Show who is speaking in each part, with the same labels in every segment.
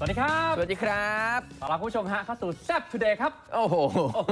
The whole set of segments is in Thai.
Speaker 1: สวัสดีครับ
Speaker 2: สวัสดีครับ
Speaker 1: ต้อนรับคุณผู้ชมฮะเข้าสู่แซ่บทูเดย์ครับ
Speaker 2: โอ้โห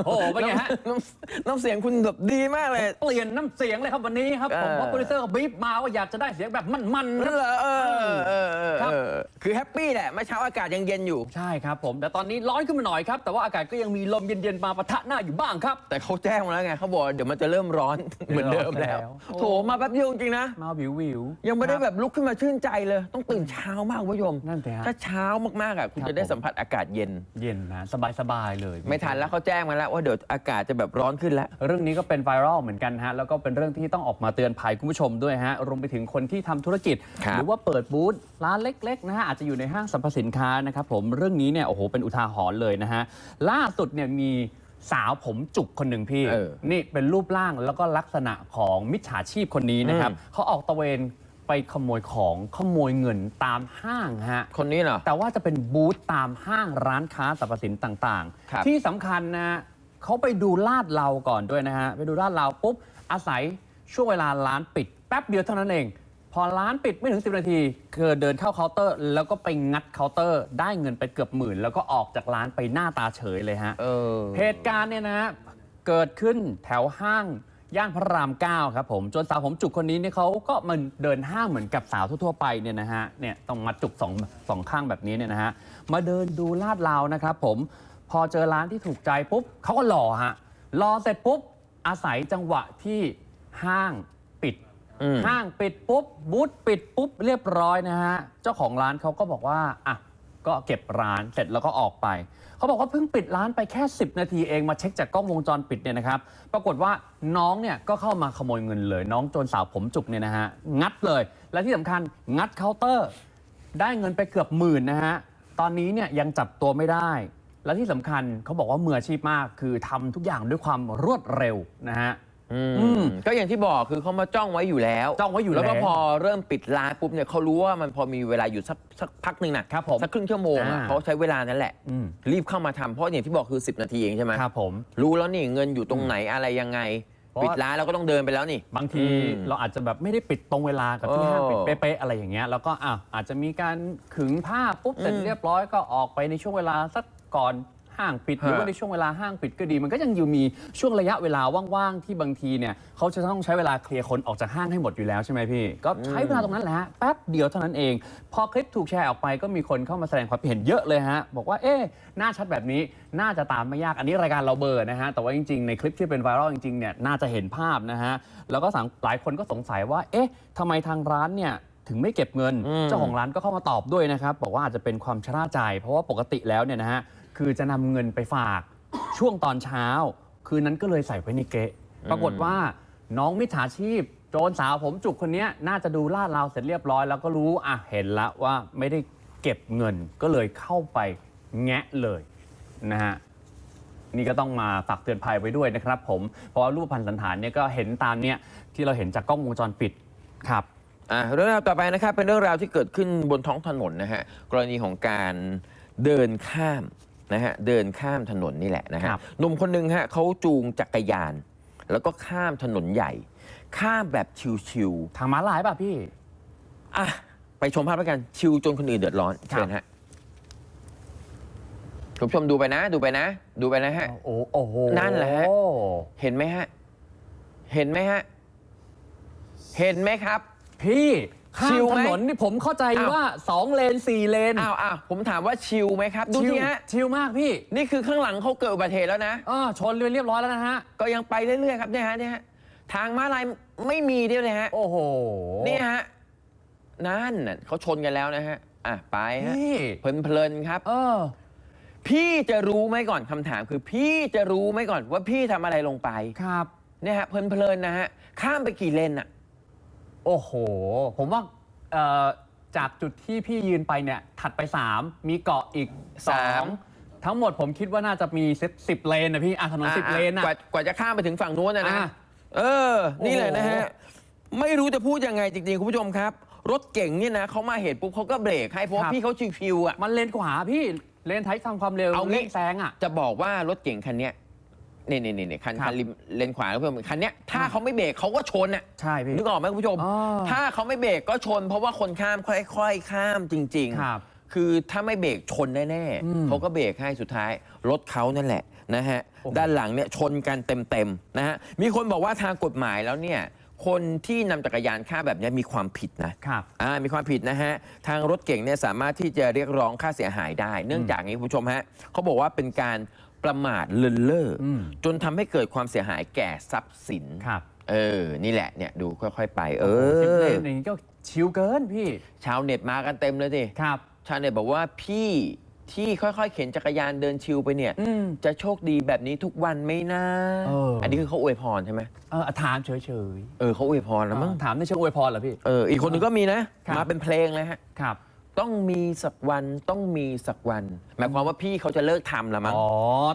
Speaker 1: โอ้โหเป็นไงฮะ
Speaker 2: น้ำน้ำเสียงคุณแบบดีมากเลย
Speaker 1: เปลี่ยนน้ำเสียงเลยครับวันนี้ครับ ผม
Speaker 2: เออ
Speaker 1: เพราะโปรดิวเซอร์เขาบีบมาว่าอยากจะได้เสียงแบบมันๆค
Speaker 2: นั่
Speaker 1: รับ
Speaker 2: นเหรอเออเออเออเออ
Speaker 1: ครับ
Speaker 2: เออคือแฮปปี้แหละเมื่อเช้าอากาศยังเย็นอยู่
Speaker 1: ใช่ครับผม แต่ตอนนี้ร้อนขึ้นมาหน่อยครับ แต่ว่าอากาศก็ยังมีลมเย็นๆมาปะทะหน้าอยู่บ้างครับ
Speaker 2: แต่เขาแจ้งมาแล้วไงเขาบอกเดี๋ยวมันจะเริ่มร้อน เหมือนเดิมแล้ว
Speaker 1: แล้ว
Speaker 2: โถมาแป๊บเดียวจริงๆนะ
Speaker 1: มาวิววิว
Speaker 2: ยังไม่ได้
Speaker 1: ครับ
Speaker 2: แบบลุกขึ้นมาชื่นใจเลย ต้องตื่นเช้ามากคุณผู้ชม
Speaker 1: นั่นสิฮะ
Speaker 2: ถ้าเช้ามากๆอะคุณ
Speaker 1: ครับ
Speaker 2: จะได้
Speaker 1: ผม
Speaker 2: สัมผัสอากาศเย็น
Speaker 1: เย็นนะสบายๆเลย
Speaker 2: ไม่ทันแล้วเขาแจ้งมาแล้วว่าเดี๋ยวอากาศจะแบบร้อนขึ้นแล้ว
Speaker 1: เรื่องนี้ก็เป็นไวรัลเหมือนกันฮะแล้วก็เป็นเรื่องที่ต้องออกมาเตือนภัยคุณผู้ชมด้วยฮะรวมไปถึงคนที่ทำธุรกิจ
Speaker 2: ครับ
Speaker 1: หรือว่าเปิดบูธร้านเล็กๆนะฮะอาจจะอยู่ในห้างสรรพสินค้านะครับผมเรื่องนี้เนี่ยโอ้โหเป็นอุทาหรณ์เลยนะฮะล่าสุดเนี่ยมีสาวผมจุกคนหนึ่งพี่
Speaker 2: เออ
Speaker 1: นี่เป็นรูปร่างแล้วก็ลักษณะของมิจฉาชีพคนนี้นะครับ
Speaker 2: อืม
Speaker 1: เขาออกตระเวน ไปขโมยของขโมยเงินตามห้างฮะ
Speaker 2: คนนี้เหรอ
Speaker 1: แต่ว่าจะเป็นบูธตามห้างร้านค้าสรรพสินต่าง
Speaker 2: ครับ
Speaker 1: ๆ ที่สำคัญนะเขาไปดูลาดเราก่อนด้วยนะฮะ ไปดูลาดเราปุ๊บ อาศัยช่วงเวลาร้านปิด แป๊บเดียวเท่านั้นเอง พอร้านปิดไม่ถึง 10 นาทีเกิดเดินเข้าเคาน์เตอร์ แล้วก็ไปงัดเคาน์เตอร์ ได้เงินไปเกือบหมื่น แล้วก็ออกจากร้านไปหน้าตาเฉยเลยฮะ
Speaker 2: เออ
Speaker 1: เหตุการณ์เนี่ยนะฮะเกิดขึ้นแถวห้าง ย่านพระราม 9 ครับผม จนสาวผมจุกคนนี้เนี่ยเขาก็มันเดินห้างเหมือนกับสาวทั่วๆไปเนี่ยนะฮะเนี่ยต้องมาจุกสองสองข้างแบบนี้เนี่ยนะฮะมาเดินดูลาดราวนะครับผมพอเจอร้านที่ถูกใจปุ๊บเขาก็รอฮะรอเสร็จปุ๊บอาศัยจังหวะที่ห้างปิด
Speaker 2: อืม
Speaker 1: ห้างปิดปุ๊บบูธปิดปุ๊บเรียบร้อยนะฮะ เจ้าของร้านเขาก็บอกว่าอะ ก็เก็บร้านเสร็จแล้วก็ออกไป เขาบอกว่าเพิ่งปิดร้านไปแค่ 10 นาทีเองมาเช็คจากกล้องวงจรปิดเนี่ยนะครับ ปรากฏว่าน้องเนี่ยก็เข้ามาขโมยเงินเลย น้องโจรสาวผมจุกเนี่ยนะฮะงัดเลย และที่สำคัญงัดเคาน์เตอร์ ได้เงินไปเกือบหมื่นนะฮะตอนนี้เนี่ยยังจับตัวไม่ได้ และที่สำคัญเขาบอกว่ามืออาชีพมาก คือทำทุกอย่างด้วยความรวดเร็วนะฮะ
Speaker 2: อืม
Speaker 1: อืม
Speaker 2: ก็อย่างที่บอกคือเขามาจ้องไว้อยู่แล้ว
Speaker 1: จ้องไว้อยู่แล้ว
Speaker 2: แล้วก็พอเริ่มปิดร้านปุ๊บเนี่ยเขารู้ว่ามันพอมีเวลาอยู่สักสักพักหนึ่งนะครับ
Speaker 1: ผม
Speaker 2: สักครึ่งชั่วโมงอะ
Speaker 1: อ่า
Speaker 2: เขาใช้เวลานั้นแหละ
Speaker 1: อืม
Speaker 2: รีบเข้ามาทำเพราะอย่างที่บอกคือ 10 นาทีเองใช่ไหม
Speaker 1: ครับผม
Speaker 2: รู้แล้วนี่เงินอยู่ตรงไหนอะไรยังไง
Speaker 1: เพราะ
Speaker 2: ปิดร้านเราก็ต้องเดินไปแล้วนี่
Speaker 1: บางที
Speaker 2: อืม
Speaker 1: เราอาจจะแบบไม่ได้ปิดตรงเวลากับที่
Speaker 2: เออ
Speaker 1: ห้างปิดเป๊ะๆอะไรอย่างเงี้ยแล้วก็อะอาจจะมีการขึงผ้าปุ๊บเสร็จ
Speaker 2: อืม
Speaker 1: เรียบร้อยก็ออกไปในช่วงเวลาสักก่อน ห้างปิด หรือว่า
Speaker 2: ฮะ
Speaker 1: ในช่วงเวลาห้างปิดก็ดี มันก็ยังอยู่มีช่วงระยะเวลาว่างๆที่บางทีเนี่ยเขาจะต้องใช้เวลาเคลียร์คนออกจากห้างให้หมดอยู่แล้วใช่ไหมพี่ ก็ใช้เวลาตรงนั้นแหละฮะแป๊บเดียวเท่านั้นเอง พอคลิปถูกแชร์ออกไปก็มีคนเข้ามาแสดงความคิดเห็นเยอะเลยฮะบอกว่าเอ๊ะหน้าชัดแบบนี้น่าจะตามไม่ยากอันนี้รายการเราเบอร์นะฮะแต่ว่าจริงๆในคลิปที่เป็นไวรัลจริงๆเนี่ยน่าจะเห็นภาพนะฮะแล้วก็สังหลายคนก็สงสัยว่าเอ๊ะทำไมทางร้านเนี่ยถึงไม่เก็บเงิน
Speaker 2: อืม
Speaker 1: เจ้าของร้านก็เข้ามาตอบด้วยนะครับ บอกว่าอาจจะเป็นความชราใจ เพราะว่าปกติแล้วเนี่ยนะฮะ คือจะนำเงินไปฝากช่วงตอนเช้า คืนนั้นก็เลยใส่ไว้ในเกะปรากฏว่าน้องมิจฉาชีพโจรสาวผมจุกคนเนี้ยน่าจะดูลาดราวเสร็จเรียบร้อยแล้วก็รู้อะเห็นละว่าไม่ได้เก็บเงินก็เลยเข้าไปแงะเลยนะฮะนี่ก็ต้องมาฝากเตือนภัยไว้ด้วยนะครับ ผมเพราะว่ารูปพันธ์สันฐานเนี่ยก็เห็นตามเนี่ยที่เราเห็นจากกล้องวงจรปิดครับ
Speaker 2: อะเรื่องราวต่อไปนะครับเป็นเรื่องราวที่เกิดขึ้นบนท้องถนนนะฮะกรณีของการเดินข้าม นะฮะเดินข้ามถนนนี่แหละนะฮะ
Speaker 1: ครับ
Speaker 2: หนุ่มคนหนึ่งฮะเขาจูงจักรยาน แล้วก็ข้ามถนนใหญ่ ข้ามแบบชิว
Speaker 1: ทางม้าลายป่ะพี่
Speaker 2: ๆอะไปชมภาพแล้วกันชิวจนคนอื่นเดือดร้อน
Speaker 1: ครับ
Speaker 2: เชิญฮะคุณผู้ชมดูไปนะ ดูไปนะ ดูไปนะฮะ
Speaker 1: โอ้โอ้โห
Speaker 2: นั่นแหละฮะ เห็นไหมฮะ เห็นไหมฮะ เห็นไหมครับ
Speaker 1: พี่ ข้า
Speaker 2: ชิ
Speaker 1: ม
Speaker 2: ล
Speaker 1: ถ
Speaker 2: ไหม
Speaker 1: นนนี่ผมเข้าใจ
Speaker 2: อ้าว
Speaker 1: ว่า 2 เลน 4 เลน
Speaker 2: อ้าวอ้าวผมถามว่าชิวไหมครับ ดู
Speaker 1: ชิล
Speaker 2: สิฮะ
Speaker 1: ชิลมากพี่
Speaker 2: นี่คือข้างหลังเขาเกิดอุบัติเหตุแล้วนะ
Speaker 1: อ่าชนเรียบร้อยแล้วนะฮะ
Speaker 2: ก็ยังไปเรื่อยๆครับเนี่ยฮะเนี่ยฮะทางม้าลายไม่มีเดียวเลยฮะ
Speaker 1: โอ้โห
Speaker 2: เนี่ยฮะนั่นน่ะเขาชนกันแล้วนะฮะอะไปฮะ
Speaker 1: พี่
Speaker 2: เพลินๆครับ
Speaker 1: เออ
Speaker 2: พี่จะรู้ไหมก่อนคำถามคือพี่จะรู้ไหมก่อนว่าพี่ทำอะไรลงไป
Speaker 1: ครับ
Speaker 2: เนี่ยฮะเพลินๆนะฮะข้ามไปกี่เลนอะ
Speaker 1: โอ้โห ผมว่า เอ่อจากจุดที่พี่ยืนไปเนี่ยถัดไป 3 มีเกาะอีก
Speaker 2: สาม
Speaker 1: 2ทั้งหมดผมคิดว่าน่าจะมีเซตสิบเลนนะพี่อะถนนสิบเลน
Speaker 2: อะ
Speaker 1: อะ
Speaker 2: กว่ากว่าจะข้ามไปถึงฝั่งนู้นนะนะ
Speaker 1: อะ
Speaker 2: เออ นี่แหละนะฮะ
Speaker 1: โอ้โห
Speaker 2: ไม่รู้จะพูดยังไงจริงๆ คุณผู้ชมครับ รถเก่งเนี่ยนะเขามาเห็นปุ๊บเขาก็เบรกให้เพราะว่าพี่เขาชิวๆอะ
Speaker 1: มันเลนขวาพี่เลนไทยทำความเร็ว
Speaker 2: เอางี้
Speaker 1: ร่งแซงอะ
Speaker 2: จะบอกว่ารถเก่งคันเนี้ย นี่นี่นี่คัน
Speaker 1: ครับ
Speaker 2: คันริมเลนขวาแล้วเพื่อนคันเนี้ยถ้าเขาไม่เบรกเขาก็ชนอะ
Speaker 1: ใช่พี่
Speaker 2: นึกออกไหมคุณผู้ชม
Speaker 1: อ๋อ
Speaker 2: ถ้าเขาไม่เบรกก็ชน เพราะว่าคนข้ามค่อย ๆ ข้ามจริง
Speaker 1: ครับ
Speaker 2: คือถ้าไม่เบรกชนแน่
Speaker 1: อืม
Speaker 2: ๆเขาก็เบรกให้สุดท้ายรถเขานั่นแหละนะฮะ
Speaker 1: โอ้โห
Speaker 2: ด้านหลังเนี่ยชนกันเต็มๆนะฮะมีคนบอกว่าทางกฎหมายแล้วเนี่ยคนที่นำจักรยานข้ามแบบเนี้ยมีความผิดนะ
Speaker 1: ครับ
Speaker 2: อ่ามีความผิดนะฮะ ทางรถเก่งเนี่ยสามารถที่จะเรียกร้องค่าเสียหายได้ เนื่องจากนี้คุณผู้ชมฮะเขาบอกว่าเป็นการ ประมาทเลินเล่ออ
Speaker 1: อืม
Speaker 2: จนทำให้เกิดความเสียหายแก่ทรัพย์สิน
Speaker 1: ครับ
Speaker 2: เออ นี่แหละเนี่ยดูค่อยๆ ไป เอ
Speaker 1: สิบเล
Speaker 2: อ
Speaker 1: นอย่างนี้ก็ชิวเกินพี่
Speaker 2: ชาวเน็ตมากันเต็มเลยสิ
Speaker 1: ครับ
Speaker 2: ชาวเน็ตบอกว่าพี่ที่ค่อยๆ เข็นจักรยานเดินชิวไปเนี่ย
Speaker 1: อืม
Speaker 2: จะโชคดีแบบนี้ทุกวันไหมนะ
Speaker 1: เอออั
Speaker 2: นนี้คือเขาอวยพรใช่ไหม
Speaker 1: เออถามเฉย
Speaker 2: เออเขาอวยพร
Speaker 1: ๆ
Speaker 2: แล้วมั้ง
Speaker 1: ถามในเชิงอวยพรเหรอพี่
Speaker 2: เอออีกคนนึงก็มีนะ
Speaker 1: ครับ
Speaker 2: มาเป็นเพลงเลยฮะ
Speaker 1: ครับ
Speaker 2: ต้องมีสักวันต้องมีสักวัน หมายความว่าพี่เขาจะเลิกทำแล้วมั้ง
Speaker 1: อ๋อ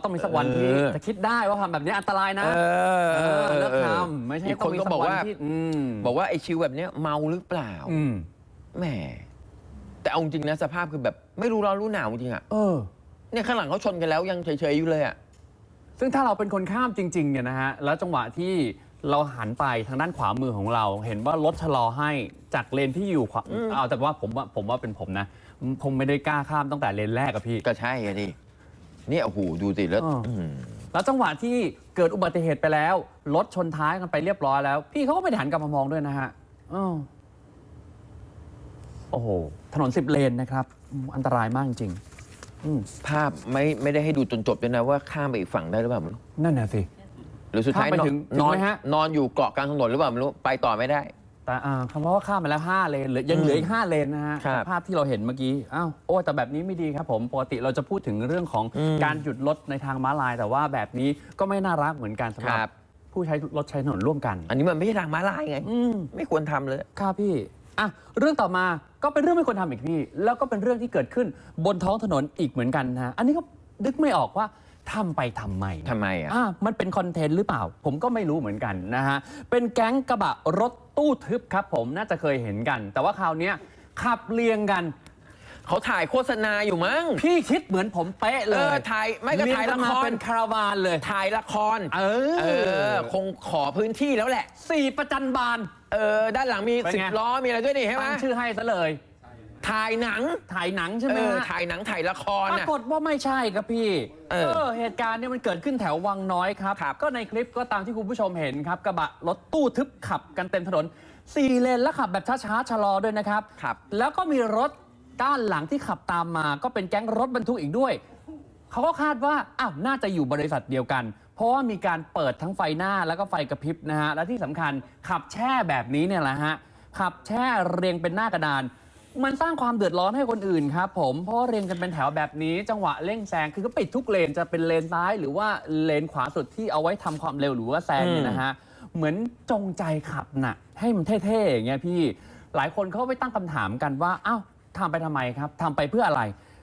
Speaker 1: ต้องมีสักวันที่
Speaker 2: เออ
Speaker 1: จะคิดได้ว่าทำแบบนี้อันตรายนะ
Speaker 2: เออ
Speaker 1: เออเลิก
Speaker 2: ออ
Speaker 1: ทำไม่ใช่
Speaker 2: อีก
Speaker 1: ต้
Speaker 2: ค
Speaker 1: อง
Speaker 2: น
Speaker 1: มี
Speaker 2: ก็
Speaker 1: สัก
Speaker 2: บอก
Speaker 1: วัน
Speaker 2: ว่า
Speaker 1: ที่อืม
Speaker 2: บอกว่าไอ้ชิวแบบเนี้ยเมาหรือเปล่า
Speaker 1: อืม
Speaker 2: แหมแต่เอาจริงนะสภาพคือแบบไม่รู้ร้อนรู้หนาวจริงอะ
Speaker 1: เออ
Speaker 2: เนี่ยข้างหลังเขาชนกันแล้วยังเฉยๆอยู่เลยอะ
Speaker 1: ซึ่งถ้าเราเป็นคนข้ามจริงๆเนี่ยนะฮะ แล้วจังหวะที่ เราหันไปทางด้านขวามือของเรา เห็นว่ารถชะลอให้จากเลนที่อยู่ขวาเอาแต่ว่าผมว่าผมว่าเป็นผมนะผมไม่ได้กล้าข้ามตั้งแต่เลนแรกอะพี่
Speaker 2: ก็ใช่อะดิเนี่ยโอ้โหดูสิแล้ว
Speaker 1: อ้อ
Speaker 2: อื้อหือ
Speaker 1: แล้วจังหวะที่เกิดอุบัติเหตุไปแล้วรถชนท้ายกันไปเรียบร้อยแล้ว พี่เขาก็ไม่ได้หันกลับมามองด้วยนะฮะอ้อโอ้โหถนนสิบเลนนะครับอืมอันตรายมากจริงๆอืม
Speaker 2: ภาพไม่ไม่ได้ให้ดูจนจบด้วยนะว่าข้ามไปอีกฝั่งได้หรือเปล่าไม่รู้
Speaker 1: นั่นน่ะสิ
Speaker 2: หรือสุดท้าย
Speaker 1: ข้ามไป
Speaker 2: นอน
Speaker 1: ถึง
Speaker 2: นอน
Speaker 1: ถึงไหมฮะ
Speaker 2: นอนอยู่เกาะกลางถนนหรือเปล่าไม่รู้ไปต่อไม่ได้
Speaker 1: แต่อ่าคำว่าข้ามมาแล้ว5เลนเหลือยังเหลืออีก5เลนนะฮะ
Speaker 2: ครับ
Speaker 1: ภาพที่เราเห็นเมื่อกี้อ้าวโอ้แต่แบบนี้ไม่ดีครับผมปกติเราจะพูดถึงเรื่องของ
Speaker 2: อืม
Speaker 1: การหยุดรถในทางม้าลาย แต่ว่าแบบนี้ก็ไม่น่ารักเหมือนกันสำหรั
Speaker 2: ครับ บ
Speaker 1: ผู้ใช้รถใช้ถนนร่วมกัน
Speaker 2: อันนี้มันไม่ใช่ทางม้าลายไง
Speaker 1: อืม
Speaker 2: ไม่ควรทำเลย
Speaker 1: ครับพี่ อะ เรื่องต่อมาก็เป็นเรื่องไม่ควรทำอีกพี่ แล้วก็เป็นเรื่องที่เกิดขึ้นบนท้องถนนอีกเหมือนกันนะฮะ อันนี้ก็นึกไม่ออกว่า ทำไปทำไมนะ
Speaker 2: ทำไมอะ
Speaker 1: อ่ามันเป็นคอนเทนต์หรือเปล่า ผมก็ไม่รู้เหมือนกันนะฮะ เป็นแก๊งกระบะรถตู้ทึบครับผมน่าจะเคยเห็นกัน แต่ว่าคราวเนี้ยขับเรียงกัน
Speaker 2: เขาถ่ายโฆษณาอยู่มั้ง
Speaker 1: พี่คิดเหมือนผมเป๊ะเล
Speaker 2: เอยอถ่ายไม่ก็
Speaker 1: เรีง
Speaker 2: ถ่าย
Speaker 1: กั
Speaker 2: ละ
Speaker 1: น
Speaker 2: ค
Speaker 1: มารเป็นคาราวานเลย
Speaker 2: ถ่ายละคร
Speaker 1: เอ
Speaker 2: เอ
Speaker 1: อ
Speaker 2: อคงขอพื้นที่แล้วแหละ
Speaker 1: สี่ประจันบาน
Speaker 2: เออ ด้านหลังมี
Speaker 1: เป็น
Speaker 2: สิบ
Speaker 1: ไง
Speaker 2: ล้อมีอะไรด้วยนี่ใช่ไหม
Speaker 1: ตั้งชื่อให้ซะเลย
Speaker 2: ถ่ายหนัง
Speaker 1: ถ่ายหนังใช่ไหม
Speaker 2: เออ
Speaker 1: ฮะ
Speaker 2: ถ่ายหนังถ่ายละคร
Speaker 1: ปรา
Speaker 2: น่ะ
Speaker 1: กฏว่าไม่ใช่ครับพี่
Speaker 2: เออ
Speaker 1: เหตุการณ์เนี่ยมันเกิดขึ้นแถววังน้อยครับ
Speaker 2: ครับ
Speaker 1: ก็ในคลิปก็ตามที่คุณผู้ชมเห็นครับ กระบะรถตู้ทึบขับกันเต็มถนนสี่เลนแล้วขับแบบช้าๆชะลอด้วยนะครับ
Speaker 2: ครับ
Speaker 1: แล้วก็มีรถด้านหลังที่ขับตามมา ก็เป็นแก๊งรถบรรทุกอีกด้วย เขาก็คาดว่าอ้าวน่าจะอยู่บริษัทเดียวกัน เพราะว่ามีการเปิดทั้งไฟหน้าแล้วก็ไฟกระพริบนะฮะ และที่สำคัญขับแช่แบบนี้เนี่ยแหละฮะ ขับแช่เรียงเป็นหน้ากระดาน มันสร้างความเดือดร้อนให้คนอื่นครับผมเพราะว่าเรียงกันเป็นแถวแบบนี้ จังหวะเร่งแซงคือก็ปิดทุกเลนจะเป็นเลนซ้าย หรือว่าเลนขวาสุดที่เอาไว้ทำความเร็วหรือว่าแซงเนี่ยนะฮะเหมือนจงใจขับน่ะ ให้มันเท่ๆอย่างเงี้ยพี่หลายคนเขาไปตั้งคำถามกันว่าอ้าวทำไปทำไมครับทำไปเพื่ออะไร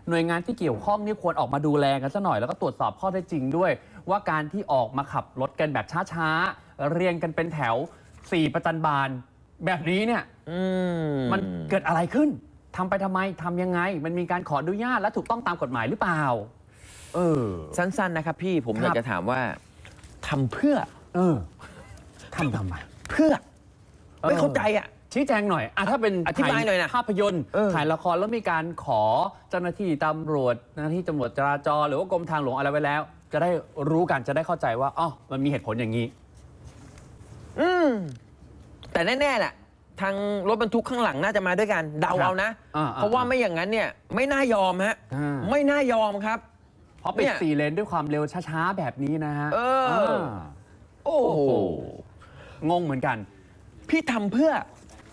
Speaker 1: หน่วยงานที่เกี่ยวข้องนี่ควรออกมาดูแลกันซะหน่อยแล้วก็ตรวจสอบข้อเท็จจริงด้วย ว่าการที่ออกมาขับรถกันแบบช้าๆ เรียงกันเป็นแถว4ประจันบานแบบนี้เนี่ย
Speaker 2: อืม
Speaker 1: มันเกิดอะไรขึ้น ทำไปทำไมทำยังไง มันมีการขออนุญาตและถูกต้องตามกฎหมายหรือเปล่า เออ
Speaker 2: สั้นๆนะครับพี่ผม
Speaker 1: ครับ
Speaker 2: อยากจะถามว่าทำเพื่อ
Speaker 1: เออทำทำไม
Speaker 2: เพื่อ ไม่
Speaker 1: เออ
Speaker 2: เข้าใจอะ
Speaker 1: ชี้แจงหน่อยอะถ้าเป็น
Speaker 2: อธิบายหน่อยนะ
Speaker 1: ภาพยนตร์
Speaker 2: เออ
Speaker 1: ถ่ายละครแล้วมีการขอเจ้าหน้าที่ตำรวจเจ้าหน้าที่ตำรวจจราจรหรือว่ากรมทางหลวงอะไรไว้แล้ว จะได้รู้กันจะได้เข้าใจว่าอ๋อมันมีเหตุผลอย่างนี้
Speaker 2: อืมแต่แน่ๆแหละ ทางรถบรรทุกข้างหลังน่าจะมาด้วยกันเดา
Speaker 1: ครับ
Speaker 2: เอานะ
Speaker 1: อ่าๆ
Speaker 2: เพราะว่าไม่อย่างนั้นเนี่ยไม่น่ายอมฮะ
Speaker 1: อ่า
Speaker 2: ไม่น่ายอมครับ
Speaker 1: เพราะปิด
Speaker 2: เนี่ย
Speaker 1: สี่เลนด้วยความเร็วช้าๆ แบบนี้นะฮะ
Speaker 2: เออาโอ้โห
Speaker 1: งงเหมือนกัน
Speaker 2: พี่ทำเพื่อ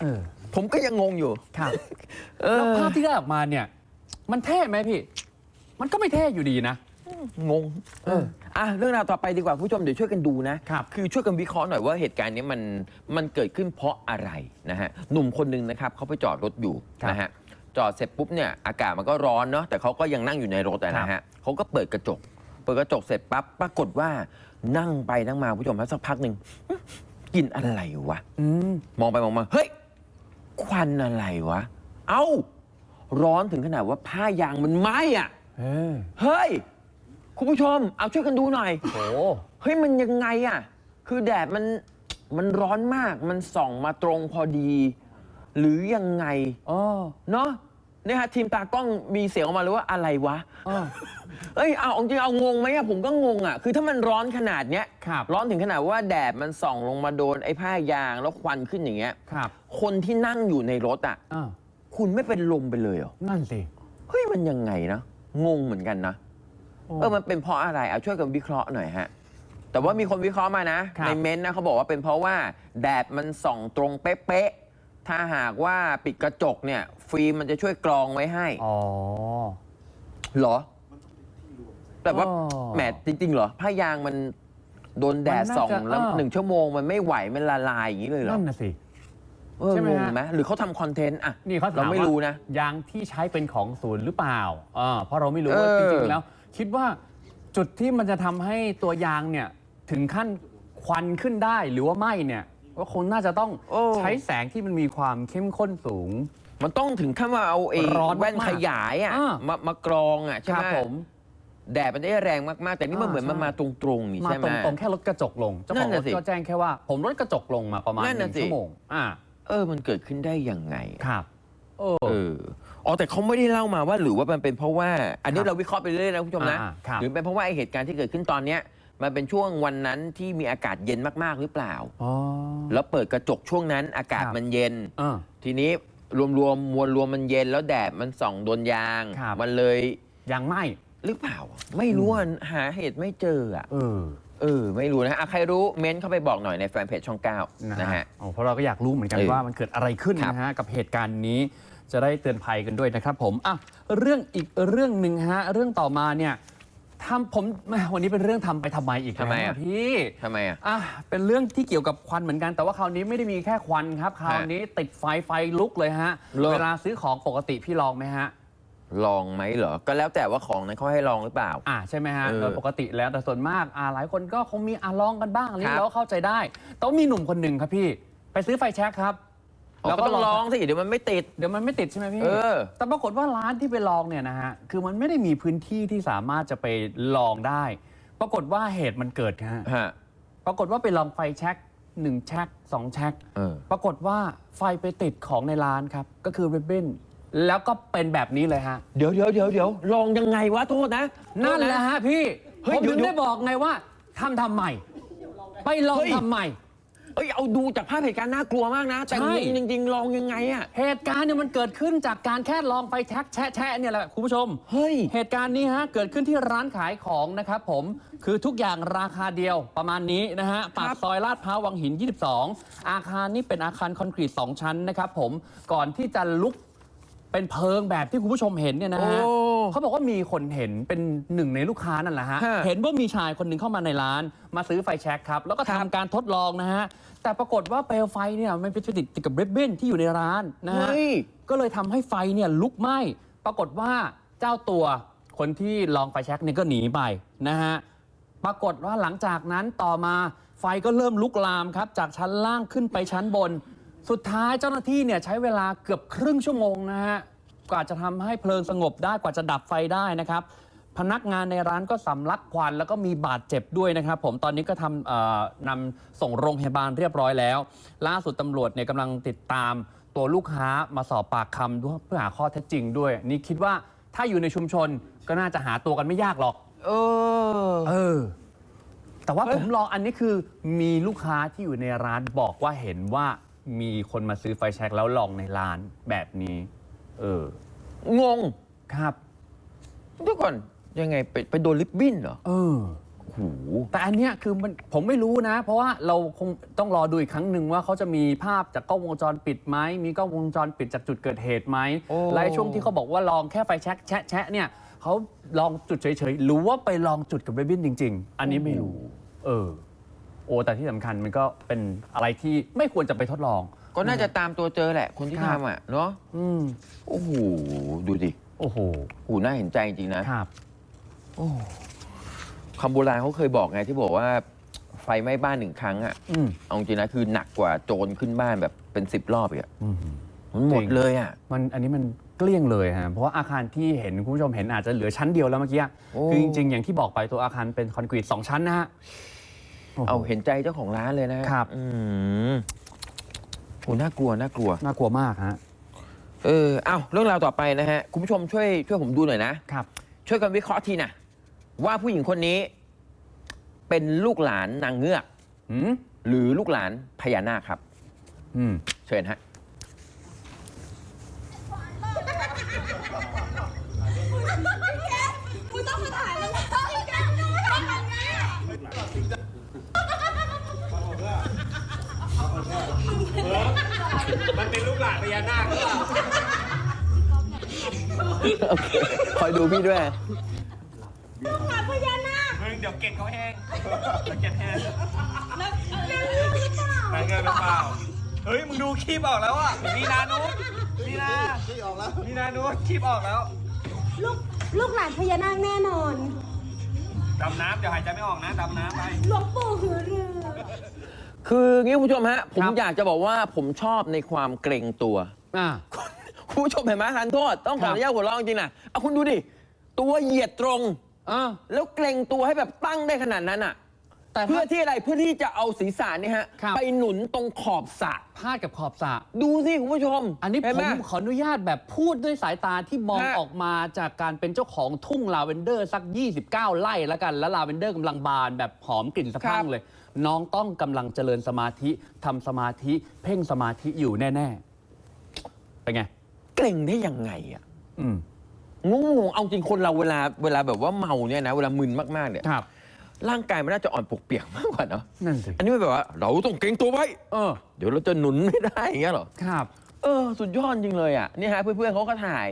Speaker 1: เออ
Speaker 2: ผมก็ยังงงอยู่
Speaker 1: ครับ
Speaker 2: เอ
Speaker 1: แล้ว
Speaker 2: อ
Speaker 1: ภาพที่ได้ออกมาเนี่ย มันเท่ไหมพี่ มันก็ไม่เท่อยู่ดีนะ
Speaker 2: งง
Speaker 1: เออ
Speaker 2: อะเรื่องราวต่อไปดีกว่าคุณผู้ชมเดี๋ยวช่วยกันดูนะครับคือช่วยกันวิเคราะห์หน่อยว่าเหตุการณ์นี้มันมันเกิดขึ้นเพราะอะไรนะฮะหนุ่มคนหนึ่งนะครับเขาไปจอดรถอยู่
Speaker 1: ครับ
Speaker 2: นะฮะจอดเสร็จปุ๊บเนี่ยอากาศมันก็ร้อนเนาะแต่เขาก็ยังนั่งอยู่ในรถอะนะฮะเขาก็เปิดกระจก เปิดกระจกเสร็จปั๊บปรากฏว่านั่งไปนั่งมาคุณผู้ชมฮะสักพักหนึ่งอื้อกลินอะไรวะ
Speaker 1: อืม
Speaker 2: มองไปมองมา เฮ้ย ควันอะไรวะ เอ้า ร้อนถึงขนาดว่าผ้ายางมันไหม้อะ
Speaker 1: เออ
Speaker 2: เฮ้ย คุณผู้ชมเอาช่วยกันดูหน่อย
Speaker 1: โห
Speaker 2: เฮ้ยมันยังไงอะคือแดดมันมันร้อนมาก มันส่องมาตรงพอดี หรือยังไง
Speaker 1: อ๋อ
Speaker 2: เนาะเนี่ยฮะทีมตากล้องมีเสียงออกมาเลยว่าอะไรวะ
Speaker 1: เออ
Speaker 2: เอ้ยเอาจริงๆเอางงไหมอะผมก็งงอะคือถ้ามันร้อนขนาดเนี้ย
Speaker 1: ครับ
Speaker 2: ร้อนถึงขนาดว่าแดดมันส่องลงมาโดนไอ้ผ้ายางแล้วควันขึ้นอย่างเงี้ย
Speaker 1: ครับ
Speaker 2: คนที่นั่งอยู่ในรถอะ
Speaker 1: อ่า
Speaker 2: คุณไม่เป็นลมไปเลยเหรอ
Speaker 1: นั่นสิ
Speaker 2: เฮ้ยมันยังไงนะ งงเหมือนกันนะ เออมันเป็นเพราะอะไรเอาช่วยกันวิเคราะห์หน่อยฮะ แต่ว่ามีคนวิเคราะห์มานะ
Speaker 1: ครับ
Speaker 2: ในเม้นต์นะเขาบอกว่าเป็นเพราะว่าแดดมันส่องตรงเป๊ะๆถ้าหากว่าปิดกระจกเนี่ยฟิล์มมันจะช่วยกรองไว้ให้
Speaker 1: อ๋อ
Speaker 2: เหรอ แต่ว่า
Speaker 1: อ๋อ
Speaker 2: แหมจริงๆเหรอผ้ายางมันโดนแดดส่อง
Speaker 1: มันน่าจะ
Speaker 2: แล้ว
Speaker 1: เออ
Speaker 2: หนึ่งชั่วโมงมันไม่ไหวมันละลายอย่างนี้เลยเหรอ
Speaker 1: นั่นน่ะสิ
Speaker 2: เออ
Speaker 1: ใช่ไหม
Speaker 2: งง
Speaker 1: ฮะ
Speaker 2: ไหมหรือเขาทำคอนเทนต์อะ
Speaker 1: นี่เขาถาม
Speaker 2: เราไม่
Speaker 1: ว่า
Speaker 2: รู้นะ
Speaker 1: ยางที่ใช้เป็นของศูนย์หรือเปล่าอ่าเพราะเราไม่รู้ว่า
Speaker 2: เออ
Speaker 1: จริงๆแล้ว คิดว่าจุดที่มันจะทำให้ตัวยางเนี่ยถึงขั้นควันขึ้นได้หรือว่าไหม้เนี่ยก็คงน่าจะต้อง
Speaker 2: โอ้
Speaker 1: ใช้แสงที่มันมีความเข้มข้นสูง
Speaker 2: มันต้องถึงขั้นว่าเอาไอ้
Speaker 1: ร้อนมากๆ
Speaker 2: แว่นขยายอะ
Speaker 1: อ่ามา
Speaker 2: มากรองอะใช่
Speaker 1: ค
Speaker 2: ไห
Speaker 1: รับ
Speaker 2: ม
Speaker 1: ผม
Speaker 2: แดดมันได้แรงมาก ๆ แต่นี่มัน
Speaker 1: อ่า
Speaker 2: เหมือนมัน
Speaker 1: ใช่
Speaker 2: มาตรงๆนี่
Speaker 1: มา
Speaker 2: ใช่ไห
Speaker 1: ต
Speaker 2: ม
Speaker 1: รงๆแค่ลดกระจกลงเจ้าข
Speaker 2: นั่
Speaker 1: อง
Speaker 2: น
Speaker 1: ร
Speaker 2: น่ะ
Speaker 1: ถ
Speaker 2: สิ
Speaker 1: ก็แจ้งแค่ว่า ผมลดกระจกลงมาประมาณ
Speaker 2: นั่น
Speaker 1: ห
Speaker 2: น่ะ
Speaker 1: นึ่ง
Speaker 2: สิ
Speaker 1: ชั่วโมงอ่า
Speaker 2: เออมันเกิดขึ้นได้ยังไง
Speaker 1: ครับโอ้
Speaker 2: เออ อ๋อแต่เขาไม่ได้เล่ามาว่าหรือว่ามันเป็นเพราะว่า อันนี้
Speaker 1: ครับ
Speaker 2: เราวิเคราะห์ไปเรื่อยๆนะคุณผู้ชมนะ
Speaker 1: อ่าครับ
Speaker 2: หรือเป็นเพราะว่าไอเหตุการณ์ที่เกิดขึ้นตอนเนี้ยมันเป็นช่วงวันนั้นที่มีอากาศเย็นมากๆหรือเปล่า
Speaker 1: อ๋อ
Speaker 2: แล้วเปิดกระจกช่วงนั้นอากาศ
Speaker 1: ครับ
Speaker 2: มันเย็น
Speaker 1: อ่า
Speaker 2: ทีนี้รวมๆมวลรวมมันเย็นแล้วแดดมันส่องโดนยาง
Speaker 1: ครับ
Speaker 2: มันเลย
Speaker 1: ยางไหม้
Speaker 2: หรือเปล่า ไม่รู้อะหาเหตุไม่เจออะ
Speaker 1: เออ
Speaker 2: เออ ไม่รู้นะอะใครรู้เม้นเข้าไปบอกหน่อยในแฟนเพจช่องเก้า
Speaker 1: นะ
Speaker 2: นะ
Speaker 1: ฮะ
Speaker 2: ฮะ
Speaker 1: อ๋อเพราะเราก็อยากรู้เหมือนกัน
Speaker 2: เออ
Speaker 1: ว่ามันเกิดอะไรขึ้น
Speaker 2: ครับ
Speaker 1: นะฮะกับเหตุการณ์นี้ จะได้เตือนภัยกันด้วยนะครับผมอะเรื่องอีกเรื่องหนึ่งฮะเรื่องต่อมาเนี่ยทำผมแหม่วันนี้เป็นเรื่องทำไปทำไมอีก
Speaker 2: ทำไม
Speaker 1: แล้ว
Speaker 2: อะ
Speaker 1: พี่
Speaker 2: ทำไมอะ
Speaker 1: อะเป็นเรื่องที่เกี่ยวกับควันเหมือนกันแต่ว่าคราวนี้ไม่ได้มีแค่ควันครับ คราวนี้ติดไฟไฟลุกเลยฮะ
Speaker 2: เหรอ
Speaker 1: เวลาซื้อของปกติพี่ลองไหมฮะ
Speaker 2: ลองไหมเหรอ ก็แล้วแต่ว่าของนั้นเขาให้ลองหรือเปล่า
Speaker 1: อ่าใช่ไหมฮะ
Speaker 2: เออ
Speaker 1: โดยปกติแล้วแต่ส่วนมากอ่าหลายคนก็คงมีอ่าลองกันบ้างอันนี้
Speaker 2: ครับ
Speaker 1: เราก็เข้าใจได้ แต่ว่ามีหนุ่มคนหนึ่งครับพี่ ไปซื้อไฟแช็กครับ
Speaker 2: เราก็ต้องลองสิเดี๋ยวมันไม่ติด
Speaker 1: เดี๋ยวมันไม่ติดใช่ไหมพี่
Speaker 2: เออ
Speaker 1: แต่ปรากฏว่าร้านที่ไปลองเนี่ยนะฮะ คือมันไม่ได้มีพื้นที่ที่สามารถจะไปลองได้ ปรากฏว่าเหตุมันเกิดฮะ
Speaker 2: ฮะ
Speaker 1: ปรากฏว่าไปลองไฟแช็กหนึ่งแช็กสองแช็ก
Speaker 2: เออ
Speaker 1: ปรากฏว่าไฟไปติดของในร้านครับ ก็คือริบบิ้น แล้วก็เป็นแบบนี้เลยฮะ
Speaker 2: เดี๋ยวเดี๋ยวเดี๋ยวเดี๋ยวลองยังไงวะโทษนะ
Speaker 1: นั่นแหละฮะพี่
Speaker 2: เฮ้ย
Speaker 1: ผม
Speaker 2: เดี๋
Speaker 1: ถึ
Speaker 2: ยว
Speaker 1: ง
Speaker 2: เดี๋
Speaker 1: ได้
Speaker 2: ยว
Speaker 1: บอกไงว่าทำทำใหม่ไปลอง
Speaker 2: เฮ้ย
Speaker 1: ทำใหม่
Speaker 2: เอ้ยเอาดูจากภาพเหตุการณ์น่ากลัวมากนะ แต่
Speaker 1: ใช่
Speaker 2: งงจริงๆลองยังไงอะ
Speaker 1: เหตุการณ์เนี่ยมันเกิดขึ้นจากการแค่ลองไฟแช็กแชะแชะเนี่ยแหละคุณผู้ชม
Speaker 2: เฮ้ย
Speaker 1: เหตุการณ์นี้ฮะเกิดขึ้นที่ร้านขายของนะครับผมคือทุกอย่างราคาเดียวประมาณนี้นะฮะปากซอยลาดพร้าววังหิน 22 อาคารนี้เป็นอาคารคอนกรีต 2 ชั้นนะครับผมก่อนที่จะลุก เป็นเพลิงแบบที่คุณผู้ชมเห็นเนี่ยนะฮะ
Speaker 2: โอ้
Speaker 1: เขาบอกว่ามีคนเห็นเป็นหนึ่งในลูกค้านั่นแหละฮะ
Speaker 2: ฮะ
Speaker 1: เห็นว่ามีชายคนหนึ่งเข้ามาในร้าน มาซื้อไฟแช็กครับ แล้วก็
Speaker 2: ครั
Speaker 1: ทำ
Speaker 2: บ
Speaker 1: การทดลองนะฮะแต่ปรากฏว่าเปลวไฟเนี่ยมันไปติดติดกับริบบิ้นที่อยู่ในร้านนะฮะ
Speaker 2: เฮ้ย
Speaker 1: ก็เลยทำให้ไฟเนี่ยลุกไหม้ปรากฏว่าเจ้าตัวคนที่ลองไฟแช็กเนี่ยก็หนีไปนะฮะ ปรากฏว่าหลังจากนั้นต่อมาไฟก็เริ่มลุกลามครับ จากชั้นล่างขึ้นไปชั้นบน สุดท้ายเจ้าหน้าที่เนี่ยใช้เวลาเกือบครึ่งชั่วโมงนะฮะกว่าจะทำให้เพลิงสงบได้กว่าจะดับไฟได้นะครับ พนักงานในร้านก็สำลักควันแล้วก็มีบาดเจ็บด้วยนะครับ ผมตอนนี้ก็ทำเอ่อนำส่งโรงพยาบาลเรียบร้อยแล้ว ล่าสุดตำรวจเนี่ยกำลังติดตามตัวลูกค้ามาสอบปากคำด้วยเพื่อหาข้อเท็จจริงด้วย นี่คิดว่าถ้าอยู่ในชุมชนก็น่าจะหาตัวกันไม่ยากหรอก
Speaker 2: เออ
Speaker 1: เออแต่ว่า
Speaker 2: เฮ้ย
Speaker 1: ผมลองอันนี้คือมีลูกค้าที่อยู่ในร้านบอกว่าเห็นว่า มีคนมาซื้อไฟแช็กแล้วลองในร้านแบบนี้ เออ
Speaker 2: งง
Speaker 1: ครับ
Speaker 2: เดี๋ยวก่อนยังไงไปไปโดนลิปบิ้นเหรอ
Speaker 1: เออ
Speaker 2: โอ้โห
Speaker 1: แต่อันเนี้ยคือมันผมไม่รู้นะ เพราะว่าเราคงต้องรอดูอีกครั้งหนึ่งว่าเขาจะมีภาพจากกล้องวงจรปิดไหมมีกล้องวงจรปิดจากจุดเกิดเหตุไหม
Speaker 2: โอ้
Speaker 1: และไอ้ช่วงที่เขาบอกว่าลองแค่ไฟแช็กแชะแชะเนี่ยเขาลองจุดเฉยๆหรือว่าไปลองจุดกับเรบินจริง ๆ อันนี้ไม่รู้ เออ โอ้แต่ที่สำคัญมันก็เป็นอะไรที่ไม่ควรจะไปทดลอง
Speaker 2: ก็น่าจะตามตัวเจอแหละ คนที่
Speaker 1: ครับ
Speaker 2: ทำอะเนาะ
Speaker 1: อืม
Speaker 2: โอ้โหดูดิ
Speaker 1: โอ้โห
Speaker 2: โอ้โหน่าเห็นใจจริงๆนะ
Speaker 1: ครับ
Speaker 2: โอ้คำโบราณเขาเคยบอกไงที่บอกว่าไฟไหม้บ้านหนึ่งครั้งอะ
Speaker 1: อืม
Speaker 2: เอาจริงนะคือหนักกว่าโจรขึ้นบ้านแบบเป็นสิบรอบอีกอะ
Speaker 1: อืม
Speaker 2: มันหมด
Speaker 1: จริง
Speaker 2: เลยอะ
Speaker 1: มันอันนี้มันเกลี้ยงเลยฮะเพราะว่าอาคารที่เห็นคุณผู้ชมเห็นอาจจะเหลือชั้นเดียวแล้วเมื่อกี้
Speaker 2: โอ้
Speaker 1: คือจริงๆอย่างที่บอกไปตัวอาคารเป็นคอนกรีต2ชั้นนะฮะโโห
Speaker 2: เอาเห็นใจเจ้าของร้านเลยนะครับ อืมโอ้น่ากลัวน่ากลัว
Speaker 1: น่ากลัวมากฮะ
Speaker 2: เเออเอ้าเรื่องราวต่อไปนะฮะ คุณผู้ชมช่วยช่วยผมดูหน่อยนะ
Speaker 1: ครับ
Speaker 2: ช่วยกันวิเคราะห์ทีนะว่าผู้หญิงคนนี้ เป็นลูกหลานนางเงือก
Speaker 1: อืม
Speaker 2: หรือลูกหลานพญานาคครับ
Speaker 1: อืม
Speaker 2: เชิญฮะ
Speaker 3: มันเป็นลูกหลานพญานาคหรือเปล่า
Speaker 2: โอเคคอยดูพี่ด้วย
Speaker 4: หาพญานาค
Speaker 3: มึงเดี๋ยวเก็ตเขาแห้งเดี๋ยวเก็ตแห้ง
Speaker 4: แล้วนางเงือกหรือเปล่า
Speaker 3: แม่งเงินหรือเปล่า เฮ้ยมึงดูคลิปออกแล้วอะมีนานุษมีนาคลิปออกแล้วมีนานุษคลิปออกแล้ว
Speaker 4: ลูกลูกหลานพญานาคแน่นอน
Speaker 3: ดำน้ำเดี๋ยวหายใจไม่ออกนะดำน้ำไป
Speaker 4: หลวงปู่หือรือ
Speaker 2: คืองี้คุณผู้ชมฮะ ผม
Speaker 1: ครับ
Speaker 2: อยากจะบอกว่าผมชอบในความเกรงตัว
Speaker 1: อ่า
Speaker 2: คุณผู้ชมเห็นไหมทันโทษ ต้องขออนุญาตหัวเราะจริงๆนะเอาคุณดูดิ ตัวเหยียดตรง
Speaker 1: อ่า
Speaker 2: แล้วเกรงตัวให้แบบตั้งได้ขนาดนั้นอะ
Speaker 1: แต่
Speaker 2: เพื่
Speaker 1: เพื่
Speaker 2: อ
Speaker 1: อ
Speaker 2: ที่อะไรเพื่อที่จะเอาศีรษะนี่ฮะ
Speaker 1: ครับ
Speaker 2: ไปหนุนตรงขอบสระ
Speaker 1: พาดกับขอบสระ
Speaker 2: ดูสิคุณผู้ชม
Speaker 1: อันนี้ผ
Speaker 2: เห็
Speaker 1: ม
Speaker 2: ไห
Speaker 1: ขออนุญาตแบบพูดด้วยสายตาที่มอง
Speaker 2: ฮะ
Speaker 1: ออกมาจากการเป็นเจ้าของทุ่งลาเวนเดอร์สัก 29 ไร่แล้วกัน แล้วลาเวนเดอร์กำลังบานแบบหอมกลิ่นสะพรั่งเลย น้องต้องกำลังเจริญสมาธิทำสมาธิ เพ่งสมาธิอยู่แน่ ๆ เป็นไง
Speaker 2: เกรงได้ยังไงอะ
Speaker 1: อืม
Speaker 2: งงงๆเอาจริงคนเราเวลาเวลาแบบว่าเมาเนี่ยนะ เวลามึนมากๆเนี่ย
Speaker 1: ครับ
Speaker 2: ร่างกายมันน่าจะอ่อนปวกเปียกมากกว่าเนาะ
Speaker 1: นั่นสิ
Speaker 2: อันนี้มันแบบว่า เราต้องเกรงตัวไว้
Speaker 1: เออ
Speaker 2: เดี๋ยวเราจะหนุนไม่ได้อย่างเงี้ยเหรอ
Speaker 1: ครับ
Speaker 2: เออ สุดยอดจริงเลยอะนี่ฮะเพื่อนๆเขาก็ถ่าย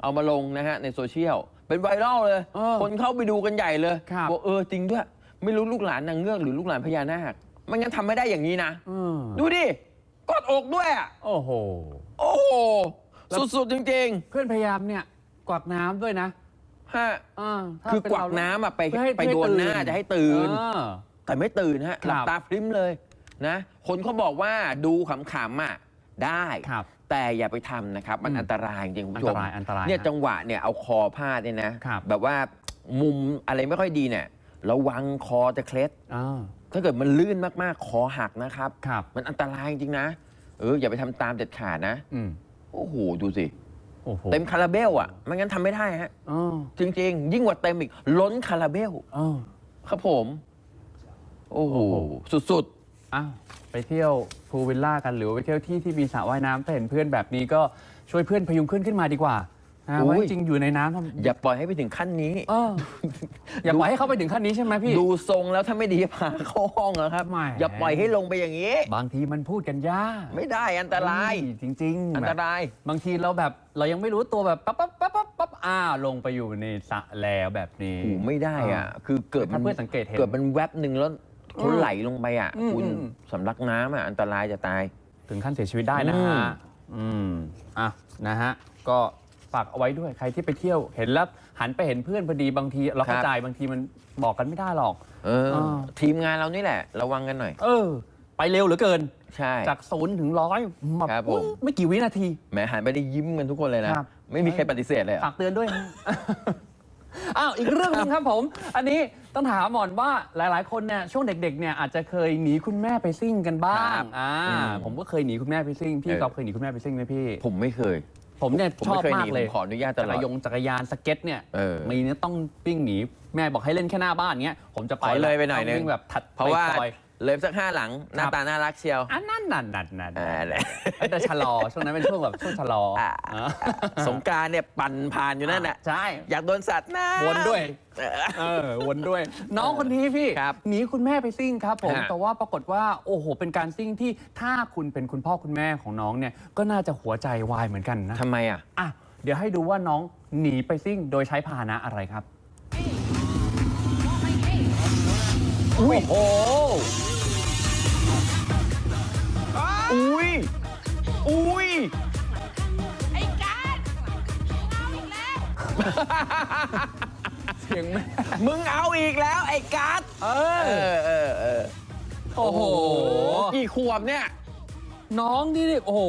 Speaker 2: เอามาลงนะฮะในโซเชียล เป็นไวรัลเลย
Speaker 1: เออ
Speaker 2: คนเข้าไปดูกันใหญ่เลย
Speaker 1: ครับ
Speaker 2: บอกเออจริงด้วย ไม่รู้ลูกหลานนางเงือกหรือลูกหลานพญานาคไม่งั้นทำไม่ได้อย่างนี้นะ
Speaker 1: เออ
Speaker 2: ดูดิกอดอกด้วยอะ
Speaker 1: โอ้โห
Speaker 2: โอ้โหสุดๆจริง
Speaker 1: เพื่อนพยายามเนี่ยกวักน้ำด้วยนะ
Speaker 2: ๆฮะ
Speaker 1: อ่าถ้า
Speaker 2: คือ
Speaker 1: เป็
Speaker 2: กวัก
Speaker 1: เรา
Speaker 2: น้ำอะไป
Speaker 1: เพื่อให้
Speaker 2: ไปโดนหน้า
Speaker 1: ให้ตื่น
Speaker 2: จะให้ตื่น
Speaker 1: เออ
Speaker 2: แต่ไม่ตื่นฮะ
Speaker 1: ครับ
Speaker 2: หลับตาพริ้มเลยนะ คนเขาบอกว่าดูขำๆอะได้
Speaker 1: ครับ
Speaker 2: แต่อย่าไปทำนะครับ มัน
Speaker 1: อืม
Speaker 2: อันตรายจริงๆคุณ
Speaker 1: อั
Speaker 2: ผู้
Speaker 1: น
Speaker 2: ช
Speaker 1: ต
Speaker 2: ม
Speaker 1: รายอันตราย
Speaker 2: เนี่ย
Speaker 1: ฮะ
Speaker 2: จังหวะเนี่ยเอาคอพาดเนี่ยนะ
Speaker 1: ครับ
Speaker 2: แบบว่ามุมอะไรไม่ค่อยดีเนี่ย ระวังคอจะเคล็ด
Speaker 1: อ่า
Speaker 2: ถ้าเกิดมันลื่นมากๆ คอหักนะครับ
Speaker 1: ครับ
Speaker 2: มันอันตรายจริงๆนะ เออ อย่าไปทำตามเด็ดขาดนะ
Speaker 1: อืม
Speaker 2: โอ้โห ดูสิ
Speaker 1: โอ้โห
Speaker 2: เต็มคาราเบลอะ ไม่งั้นทำไม่ได้ฮะ
Speaker 1: อ๋อ
Speaker 2: จริง ๆ ยิ่งกว่าเต็มอีก ล้นคาราเบล
Speaker 1: อ๋อ
Speaker 2: ครับผม โอ้โห
Speaker 1: โอ้โห
Speaker 2: สุด
Speaker 1: อ้าวไปเที่ยวพูลวิลล่ากันหรือว่าไปเที่ยวที่ที่มีสระว่ายน้ำถ้าเห็นเพื่อนแบบนี้ก็ช่วยเพื่อนพยุงขึ้นขึ้นมาดีกว่า นะ
Speaker 2: อุ้ย
Speaker 1: ว่าจริงๆอยู่ในน้ำทำ
Speaker 2: ๆอย่าปล่อยให้ไปถึงขั้นนี้
Speaker 1: เอออย่าปล่อยให้เขาไปถึงขั้นนี้ใช่ไหมพี่
Speaker 2: ดูทรงแล้วถ้าไม่ดีพาเข้าห้องแล้วครับ
Speaker 1: ไม่
Speaker 2: อย่าปล่อยให้ลงไปอย่างนี้
Speaker 1: บางทีมันพูดกันยาก
Speaker 2: ไม่ได้อันตราย
Speaker 1: เฮ้จริงๆ
Speaker 2: อันต
Speaker 1: แบบ
Speaker 2: ราย
Speaker 1: บางทีเราแบบเรายังไม่รู้ตัวแบบปั๊บปั๊บปั๊บปั๊บปั๊บอ้าวลงไปอยู่ในสระแล้วแบบนี้
Speaker 2: โอ้โหไม่ได้อะ คือเกิด
Speaker 1: ถ้าเพื่อนสังเกตเห็น
Speaker 2: เกิดมันแวบหนึ่งแล้วเขา
Speaker 1: อืม
Speaker 2: ไหลลงไปอะ
Speaker 1: อืม
Speaker 2: คุณ
Speaker 1: อืม
Speaker 2: สำลักน้ำอะ อันตรายจะตาย
Speaker 1: ถึงขั้นเสียชีวิตได้นะฮะอืมอะนะฮะก็ ฝากเอาไว้ด้วยใครที่ไปเที่ยวเห็นแล้วหันไปเห็นเพื่อนพอดีบางที เราเข้า
Speaker 2: ครับ
Speaker 1: ใจบางทีมันบอกกันไม่ได้หรอก
Speaker 2: เออ
Speaker 1: อ่า
Speaker 2: ทีมงานเรานี่แหละ ระวังกันหน่อย
Speaker 1: เออ ไปเร็วเหลือเกิน
Speaker 2: ใช่
Speaker 1: จากศูนย์ถึงร้อยมา
Speaker 2: ครับผม
Speaker 1: ไม่กี่วินาที
Speaker 2: แหมหันไปได้ยิ้มกันทุกคนเลยนะ
Speaker 1: ครับ
Speaker 2: ไม่มีใครปฏิเสธเลยอะ
Speaker 1: ฝากเตือนด้วยนะ อ้าวอีกเรื่องหนึงครับผม อันนี้ต้องถามหมอนว่าหลาย ๆ คนเนี่ยช่วงเด็ก ๆ เนี่ยอาจจะเคยหนีคุณแม่ไปซิ่งกันบ้า
Speaker 2: ครั
Speaker 1: ง
Speaker 2: บ
Speaker 1: อ่า
Speaker 2: อืม
Speaker 1: ผมก็เคยหนีคุณแม่ไปซิ่งพี่
Speaker 2: เออ
Speaker 1: กอฟเคยหนีคุณแม่ไปซิ่งไหมพี่
Speaker 2: ผมไม่เคย
Speaker 1: ผมเนี่ย
Speaker 2: ผม
Speaker 1: ชอบ
Speaker 2: ไม่เคยห
Speaker 1: มา
Speaker 2: นี
Speaker 1: กเลย
Speaker 2: ผมขออนุญาตต
Speaker 1: จั
Speaker 2: ล
Speaker 1: ก
Speaker 2: อ
Speaker 1: ร
Speaker 2: ด
Speaker 1: ยงจักรยานสเก็ตเนี่ย
Speaker 2: เออ
Speaker 1: มีเนี่ยต้องปิ้งหนี แม่บอกให้เล่นแค่หน้าบ้านเงี้ยผมจะไป
Speaker 2: ขอเลยไปหน่อยนึง
Speaker 1: ต้วิ่แบบถัด
Speaker 2: เพราะว่า
Speaker 1: ไปซอย
Speaker 2: เลยสักห้าหลัง หน้า
Speaker 1: ครับ
Speaker 2: ตาน่ารักเชียว
Speaker 1: อันนั้นนั่นนั่นนั่น
Speaker 2: อ่าแหละ
Speaker 1: แต่ชะลอช่วงนั้นเป็นช่วงแบบช่วงชะลอ
Speaker 2: อ่า
Speaker 1: อ่า
Speaker 2: สงกรารเนี่ยปั่นผ่านอยู่นั่นแหละ
Speaker 1: ใช่
Speaker 2: อยากโดนสัตว์นะ
Speaker 1: วนด้วย
Speaker 2: เออ
Speaker 1: เออ วนด้วย น้องคนนี้พี่
Speaker 2: ครับ
Speaker 1: หนีคุณแม่ไปซิ่งครับผม
Speaker 2: ฮะ
Speaker 1: แต่ว่าปรากฏว่า โอ้โห เป็นการซิ่งที่ถ้าคุณเป็นคุณพ่อคุณแม่ของน้องเนี่ย ก็น่าจะหัวใจวายเหมือนกันนะ
Speaker 2: ทำไมอะ
Speaker 1: อะ เดี๋ยวให้ดูว่าน้องหนีไปซิ่งโดยใช้พาหนะอะไรครับ
Speaker 2: อุ้ยโอ้ อุ้ย อุ้ย
Speaker 4: ไอ้การเอาอีกแล้ว
Speaker 1: เสียงแม่
Speaker 2: มึงเอาอีกแล้วไอ้การ์ด
Speaker 1: เอ
Speaker 2: เอ
Speaker 1: อ
Speaker 2: อ เออเออ
Speaker 1: โอ้โห
Speaker 2: กี่ขวบเนี่ย
Speaker 1: น้องนี่โอ้โห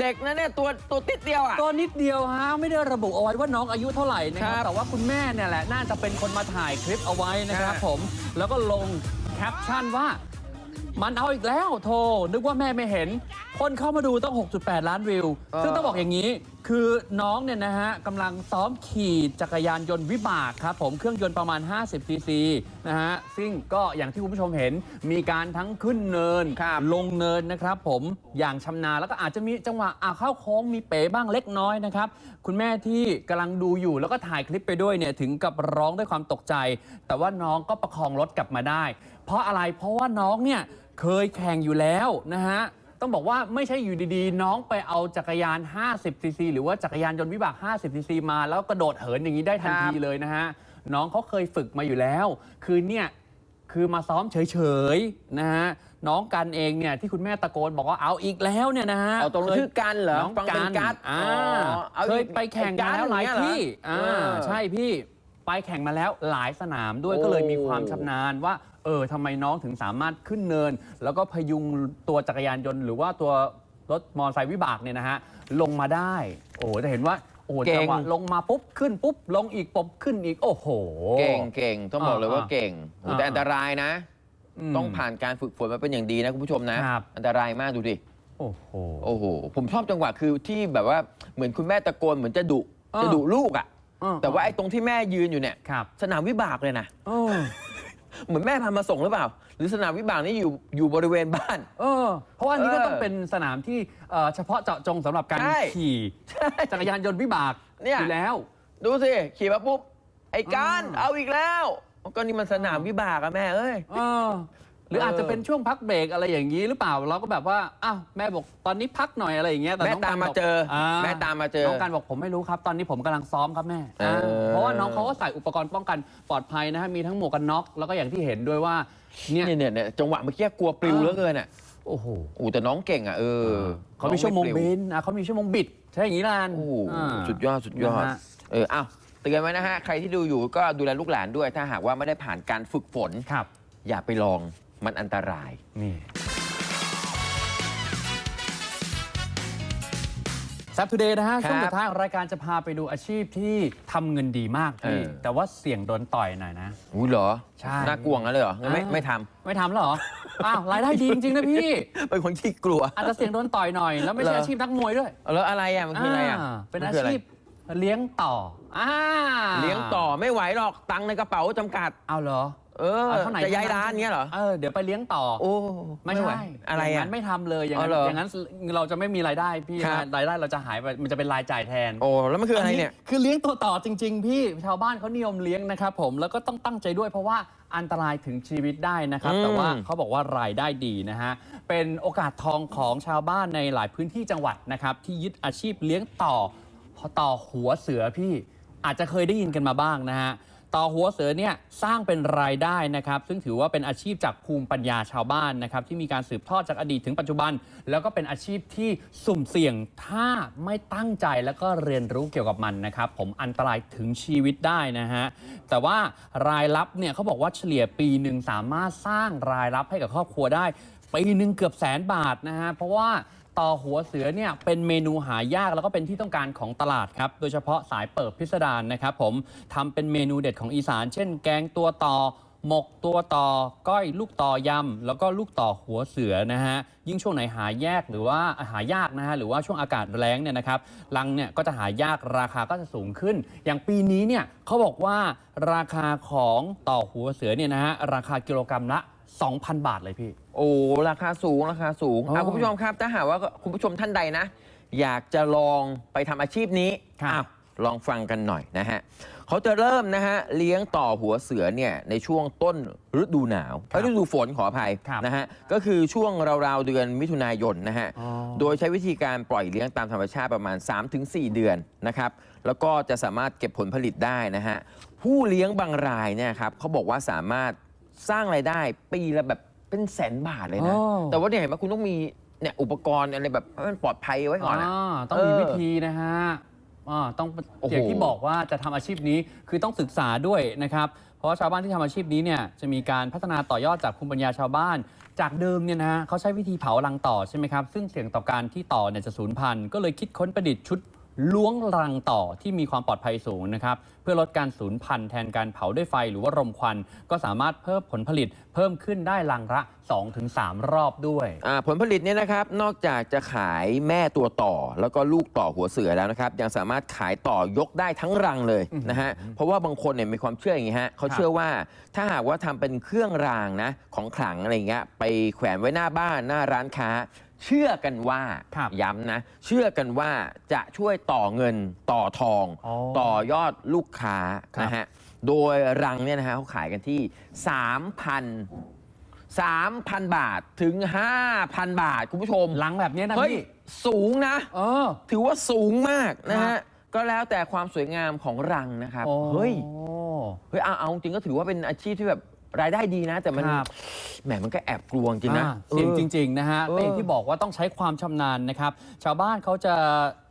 Speaker 2: เด็กนะเนี่ยตัวตัวติดเดียวอะ
Speaker 1: ตัวนิดเดียวฮะไม่ได้ระบุเอาไว้ว่าน้องอายุเท่าไหร่นะครั
Speaker 2: ครับบ
Speaker 1: แต่ว่าคุณแม่เนี่ยแหละน่าจะเป็นคนมาถ่ายคลิปเอาไว้นะครับ
Speaker 2: ฮะ
Speaker 1: ผม แล้วก็ลงแคปชั่นว่า มันเอาอีกแล้วโทนึกว่าแม่ไม่เห็น คนเข้ามาดูต้อง 6.8 ล้านวิว
Speaker 2: เออ
Speaker 1: ซึ่งต้องบอกอย่างนี้คือน้องเนี่ยนะฮะกำลังซ้อมขี่จักรยานยนต์วิบากครับผมเครื่องยนต์ประมาณ 50ซีซีนะฮะซึ่งก็อย่างที่คุณผู้ชมเห็น มีการทั้งขึ้นเนิน
Speaker 2: ครับ
Speaker 1: ลงเนินนะครับผมอย่างชำนาญแล้วก็อาจจะมีจังหวะอะเข้าโค้งมีเป๋บ้างเล็กน้อยนะครับ คุณแม่ที่กำลังดูอยู่แล้วก็ถ่ายคลิปไปด้วยเนี่ยถึงกับร้องด้วยความตกใจ แต่ว่าน้องก็ประคองรถกลับมาได้ เพราะอะไรเพราะว่าน้องเนี่ยเคยแข่งอยู่แล้วนะฮะ ต้องบอกว่าไม่ใช่อยู่ดีๆ น้องไปเอาจักรยาน 50 ซีซีหรือว่าจักรยานยนต์วิบาก 50 ซีซีมา แล้วกระโดดเหินอย่างนี้ได้ทัน
Speaker 2: ครับ
Speaker 1: ทีเลยนะฮะ น้องเขาเคยฝึกมาอยู่แล้ว คือเนี่ยคือมาซ้อมเฉยๆนะฮะน้องกันเองเนี่ยที่คุณแม่ตะโกนบอกว่าเอาอีกแล้วเนี่ยนะฮะ
Speaker 2: เอาตรง
Speaker 1: เคย
Speaker 2: ชื่อกันเหรอ
Speaker 1: น้อง
Speaker 2: ฟังเป็น
Speaker 1: กัน
Speaker 2: กัด
Speaker 1: อ่า
Speaker 2: อ๋ออา
Speaker 1: เคยไปแข่งมาแล้วหลาย
Speaker 2: ไอ้กั๊ด
Speaker 1: ที่
Speaker 2: อย่างเงี้ยเหรอ
Speaker 1: อ่า
Speaker 2: เออ
Speaker 1: ใช่พี่ ไปแข่งมาแล้วหลายสนามด้วย
Speaker 2: โอ้
Speaker 1: ก็เลยมีความชำนาญว่า เออทำไมน้องถึงสามารถขึ้นเนิน แล้วก็พยุงตัวจักรยานยนต์ หรือว่าตัวรถมอเตอร์ไซค์วิบากเนี่ยนะฮะลงมาได้ โอ้จะเห็นว่าโอ้จังหวะลงมาปุ๊บขึ้นปุ๊บลงอีกปุ๊บขึ้นอีกโอ้โห
Speaker 2: เก่งเก่งต้องบอกเลยว่า
Speaker 1: อ่า
Speaker 2: เก่งโหแต่
Speaker 1: อ่า
Speaker 2: อันตรายนะ
Speaker 1: ม
Speaker 2: ต้องผ่านการฝึกฝนมาเป็นอย่างดีนะคุณผู้ชมนะ
Speaker 1: ครับ
Speaker 2: อันตรายมากดูดิ
Speaker 1: โอ้โห
Speaker 2: โอ้โหผมชอบจังหวะคือที่แบบว่าเหมือนคุณแม่ตะโกนเหมือนจะดุ
Speaker 1: เออ
Speaker 2: จะดุลูกอะ
Speaker 1: เออ
Speaker 2: แต่ว่าไอ้ตรงที่แม่ยืนอยู่เนี่ย
Speaker 1: ครับ
Speaker 2: สนามวิบากเลยนะ
Speaker 1: เออ
Speaker 2: เหมือนแม่พามาส่งหรือเปล่า หรือสนามวิบากนี่อยู่อยู่บริเวณบ้าน
Speaker 1: เออ เพราะว่าอันนี้ก็
Speaker 2: เออ
Speaker 1: ต้องเป็นสนามที่เอ่อเฉพาะเจาะจงสำหรับการ
Speaker 2: ใช่
Speaker 1: ขี่จักรยานยนต์วิบาก
Speaker 2: เนี่ย
Speaker 1: อยู่แล้ว
Speaker 2: ดูสิ ขี่มาปุ๊บ ไอ้การ
Speaker 1: อืม
Speaker 2: เอาอีกแล้ว ก็นี่มันสนามวิบากอะแม่เอ้ย
Speaker 1: เออ หรืออาจจะเป็นช่วงพักเบรกอะไรอย่างนี้หรือเปล่าเราก็แบบว่าอ้าวแม่บอกตอนนี้พักหน่อยอะไรอย่างเงี้ยแต่
Speaker 2: แม่
Speaker 1: น้อง
Speaker 2: ตาม
Speaker 1: กัน
Speaker 2: มา
Speaker 1: บอก
Speaker 2: เจอ
Speaker 1: อ่า
Speaker 2: แม่ตามมาเจอ
Speaker 1: น้องกันบอกผมไม่รู้ครับ ตอนนี้ผมกำลังซ้อมครับแม่
Speaker 2: เออ
Speaker 1: เพราะว่าน้องเขาก็ใส่อุปกรณ์ป้องกันปลอดภัยนะฮะมีทั้งหมวกกันน็อกแล้วก็อย่างที่เห็นด้วยว่าเนี่ย
Speaker 2: เนี่ยเนี่ยเนี่ยจังหวะเมื่อกี้กลัวปลิว
Speaker 1: เออ
Speaker 2: เหลือเกินอะ
Speaker 1: โอ้โห
Speaker 2: โอ้แต่น้องเก่งอะเออ
Speaker 1: เขามีชั่วโมง
Speaker 2: น้อไป
Speaker 1: บิ
Speaker 2: ลิ
Speaker 1: นอะเขามีชั่วโมงบิดใช่อย่างนี้ลาน
Speaker 2: โอ้โห
Speaker 1: อ่า
Speaker 2: สุดยอดสุดยอด
Speaker 1: นะฮะ
Speaker 2: เอออ้าวเตือนไว้นะฮะ ใครที่ดูอยู่ก็ดูแลลูกหลานด้วย ถ้าหากว่าไม่ได้ผ่านการฝึกฝน
Speaker 1: ครับ
Speaker 2: อย่าไปลอง มันอันตราย
Speaker 1: นี่ซับทูเดย์นะฮะ
Speaker 2: ครับ
Speaker 1: ช่วงสุดท้ายของรายการจะพาไปดูอาชีพที่ทำเงินดีมากพี่
Speaker 2: เออ
Speaker 1: แต่ว่าเสี่ยงโดนต่อยหน่อยนะ
Speaker 2: อุ้ยเหรอ
Speaker 1: ใช่
Speaker 2: น่ากลัวงั้นเลยเหรองั้นไม่
Speaker 1: อ่า
Speaker 2: ไม่ท
Speaker 1: ไม่ทำแล้วเหรอ อ้าว รายได้ดีจริง ๆ นะพี่ำ
Speaker 2: เป็นคนที่กลัว
Speaker 1: อาจจะเสี่ยงโดนต่อยหน่อย แล้วไม่ใช่
Speaker 2: เหรออ
Speaker 1: อาชีพนักมวยด้วย
Speaker 2: แล้วอะไรอะมันคืออะไรอะา
Speaker 1: เป็น
Speaker 2: มั
Speaker 1: อา
Speaker 2: คืะไร
Speaker 1: ชีพเลี้ยงต่ออ่า
Speaker 2: เลี้ยงต่อไม่ไหวหรอกตังค์ในกระเป๋าจำกัด
Speaker 1: เอาเหรอ
Speaker 2: เออ
Speaker 1: เอาเท่าไหร่
Speaker 2: จะย้ายร้านเงี้ยเหรอ
Speaker 1: เออเดี๋ยวไปเลี้ยงต่อ
Speaker 2: โอ้
Speaker 1: ไม่
Speaker 2: ไหว
Speaker 1: ใช่
Speaker 2: อะไร
Speaker 1: ย่าง
Speaker 2: อะ
Speaker 1: นั้นไม่ทำเลยอย่างนั้น
Speaker 2: อ๋อเหรอ
Speaker 1: อย่างนั้นเราจะไม่มีรายได้พี่
Speaker 2: ครับ
Speaker 1: รายได้เราจะหายไปมันจะเป็นรายจ่ายแทน
Speaker 2: โอ้แล้วมันคืออะไรเนี่ย
Speaker 1: คือเลี้ยงตัวต่อจริง ๆ พี่ชาวบ้านเขานิยมเลี้ยงนะครับผมแล้วก็ต้องตั้งใจด้วยเพราะว่าอันตรายถึงชีวิตได้นะครับ
Speaker 2: อืม
Speaker 1: แต่ว่าเขาบอกว่ารายได้ดีนะฮะเป็นโอกาสทองของชาวบ้านในหลายพื้นที่จังหวัดนะครับที่ยึดอาชีพเลี้ยงต่อต่อหัวเสือพี่อาจจะเคยได้ยินกันมาบ้างนะฮะ ต่อหัวเสือเนี่ยสร้างเป็นรายได้นะครับ ซึ่งถือว่าเป็นอาชีพจากภูมิปัญญาชาวบ้านนะครับ ที่มีการสืบทอดจากอดีตถึงปัจจุบัน แล้วก็เป็นอาชีพที่สุ่มเสี่ยงถ้าไม่ตั้งใจแล้วก็เรียนรู้เกี่ยวกับมันนะครับ ผมอันตรายถึงชีวิตได้นะฮะแต่ว่ารายรับเนี่ยเขาบอกว่าเฉลี่ยปีหนึ่งสามารถสร้างรายรับให้กับครอบครัวได้ปีหนึ่งเกือบแสนบาทนะฮะเพราะว่า ต่อหัวเสือเนี่ยเป็นเมนูหายากแล้วก็เป็นที่ต้องการของตลาดครับ โดยเฉพาะสายเปิบพิสดารนะครับผมทำเป็นเมนูเด็ดของอีสาน เช่น แกงตัวต่อหมกตัวต่อก้อยลูกต่อยำแล้วก็ลูกต่อหัวเสือนะฮะยิ่งช่วงไหนหายากหรือว่าหายากนะฮะหรือว่าช่วงอากาศแล้งเนี่ยนะครับรังเนี่ยก็จะหายากราคาก็จะสูงขึ้น อย่างปีนี้เนี่ยเขาบอกว่าราคาของต่อหัวเสือเนี่ยนะฮะราคากิโลกรัมละ 2,000 บาทเลยพี่
Speaker 2: อ้ราคาสูงราคาสูง
Speaker 1: อ๋อ
Speaker 2: อะคุณผู้ชมครับถ้าหากว่าคุณผู้ชมท่านใดนะ อยากจะลองไปทำอาชีพนี้
Speaker 1: ครับ
Speaker 2: อ้าวลองฟังกันหน่อยนะฮะเขาจะเริ่มนะฮะเลี้ยงต่อหัวเสือเนี่ยในช่วงต้นฤดูหนาวเอ้ยฤดูฝนขออภัย
Speaker 1: ครับ
Speaker 2: นะฮะก็คือช่วงราวๆเดือนมิถุนายนนะฮะ
Speaker 1: อ๋อ
Speaker 2: โดยใช้วิธีการปล่อยเลี้ยงตามธรรมชาติประมาณ 3-4 เดือนนะครับ แล้วก็จะสามารถเก็บผลผลิตได้นะฮะ ผู้เลี้ยงบางรายเนี่ยครับเขาบอกว่าสามารถสร้างไรายได้ปีละแบบ เป็นแสนบาทเลยนะ
Speaker 1: อ๋อ
Speaker 2: แต่ว่าเนี่ยเห็นไหมคุณต้องมีเนี่ยอุปกรณ์อะไรแบบให้มันปลอดภัยไว้ก่อนอะา
Speaker 1: ต้องมี
Speaker 2: เออ
Speaker 1: วิธีนะฮะอ่าต้อง
Speaker 2: โอ้โห
Speaker 1: อย่างที่บอกว่าจะทำอาชีพนี้คือต้องศึกษาด้วยนะครับ เพราะว่าชาวบ้านที่ทำอาชีพนี้เนี่ยจะมีการพัฒนาต่อยอดจากภูมิปัญญาชาวบ้าน จากเดิมเนี่ยนะฮะเขาใช้วิธีเผารังต่อใช่ไหมครับ ซึ่งเสี่ยงต่อการที่ต่อเนี่ยจะสูญพันธุ์ก็เลยคิดค้นประดิษฐ์ชุด ล้วงรังต่อที่มีความปลอดภัยสูงนะครับ เพื่อลดการสูญพันธุ์แทนการเผาด้วยไฟหรือว่ารมควัน ก็สามารถเพิ่มผลผลิตเพิ่มขึ้นได้รังละ 2-3 รอบด้วย
Speaker 2: อ่าผลผลิตเนี่ยนะครับนอกจากจะขายแม่ตัวต่อ แล้วก็ลูกต่อหัวเสือแล้วนะครับ ยังสามารถขายต่อยกได้ทั้งรังเลยนะฮะเพราะว่าบางคนเนี่ยมีความเชื่ออย่างนี้ฮะเขาเชื่อว่าถ้าหากว่าทำเป็นเครื่องรางนะของขลังอะไรเงี้ยไปแขวนไว้หน้าบ้านหน้าร้านค้า เชื่อกันว่า
Speaker 1: ครับ
Speaker 2: ย้ำนะ เชื่อกันว่าจะช่วยต่อเงินต่อทอง
Speaker 1: อ๋อ
Speaker 2: ต่อยอดลูกค้า
Speaker 1: ครับ
Speaker 2: นะฮะโดยรังเนี่ยนะฮะเขาขายกันที่ 3,000 3,000 บาทถึง 5,000 บาท คุณผู้ชม
Speaker 1: ลังแบบนี้นะ
Speaker 2: เฮ้ย
Speaker 1: พี่
Speaker 2: สูงนะ
Speaker 1: เออ
Speaker 2: ถือว่าสูงมากนะ
Speaker 1: ครั
Speaker 2: ฮะ
Speaker 1: บ
Speaker 2: ก็แล้วแต่ความสวยงามของรังนะครับ
Speaker 1: โอ้
Speaker 2: เฮ้ย เฮ้ยเอาเอาจริงก็ถือว่าเป็นอาชีพที่แบบ รายได้ดีนะ แต่มัน
Speaker 1: ครับ
Speaker 2: แหมมันก็แอบกลัวจริงนะ
Speaker 1: อ่าเสี่ยง
Speaker 2: ออ
Speaker 1: จริง ๆ นะฮะ
Speaker 2: เออ
Speaker 1: แต่อย่างที่บอกว่าต้องใช้ความชำนาญนะครับ ชาวบ้านเขาจะ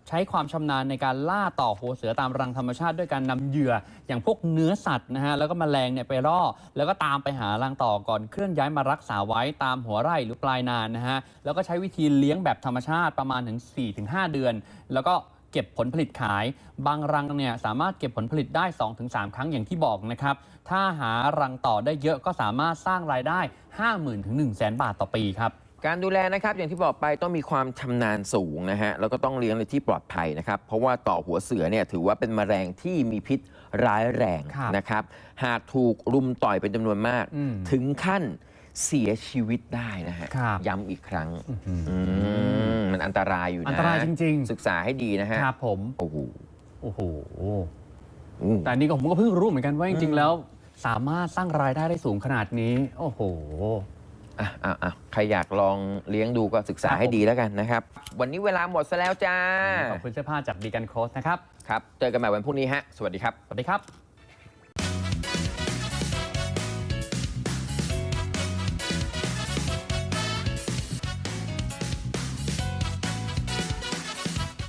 Speaker 1: ใช้ความชำนาญในการล่าต่อหัวเสือตามรังธรรมชาติด้วยการนำเหยื่อ อย่างพวกเนื้อสัตว์นะฮะแล้วก็แมลงเนี่ยไปล่อ แล้วก็ตามไปหารังต่อก่อนเคลื่อนย้ายมารักษาไว้ตามหัวไร่หรือปลายนานนะฮะแล้วก็ใช้วิธีเลี้ยงแบบธรรมชาติประมาณถึง 4-5 เดือน แล้วก็ เก็บผลผลิตขาย บางรังเนี่ยสามารถเก็บผลผลิตได้ 2-3 ครั้งอย่างที่บอกนะครับ ถ้าหารังต่อได้เยอะก็สามารถสร้างรายได้ 50,000ถึง1 0 0 0 0 0บาทต่อปีครับ
Speaker 2: การดูแลนะครับอย่างที่บอกไปต้องมีความชำนาญสูงนะฮะแล้วก็ต้องเลี้ยงในที่ปลอดภัยนะครับ เพราะว่าต่อหัวเสือเนี่ยถือว่าเป็นแมลงที่มีพิษร้ายแรง
Speaker 1: ครับ
Speaker 2: นะครับ หากถูกรุมต่อยเป็นจำนวนมาก
Speaker 1: อืม
Speaker 2: ถึงขั้น เสียชีวิตได้นะฮะ
Speaker 1: ครับ
Speaker 2: ย้ำอีกครั้งอืมมันอันตรายอยู่นะ
Speaker 1: อันตรายจริง
Speaker 2: ศึกษาให้ดีนะฮะ
Speaker 1: ครับผม
Speaker 2: โอ้โห
Speaker 1: โอ้โห
Speaker 2: อืม
Speaker 1: แต่อันนี้ก็ผมก็เพิ่งรู้เหมือนกันว่าจริง ๆ แล้ว สามารถสร้างรายได้ได้สูงขนาดนี้ โอ้โห
Speaker 2: อะอะอะใครอยากลองเลี้ยงดูก็ศึกษา
Speaker 1: ครับ
Speaker 2: ให้ดีแล้วกันนะครับ วันนี้เวลาหมดซะแล้วจ้า
Speaker 1: ขอบคุณเสื้อผ้าจากดีกันโคสนะครับ
Speaker 2: ครับ เจอกันใหม่วันพรุ่งนี้ฮะ สวัสดีครับ
Speaker 1: สวัสดีครับ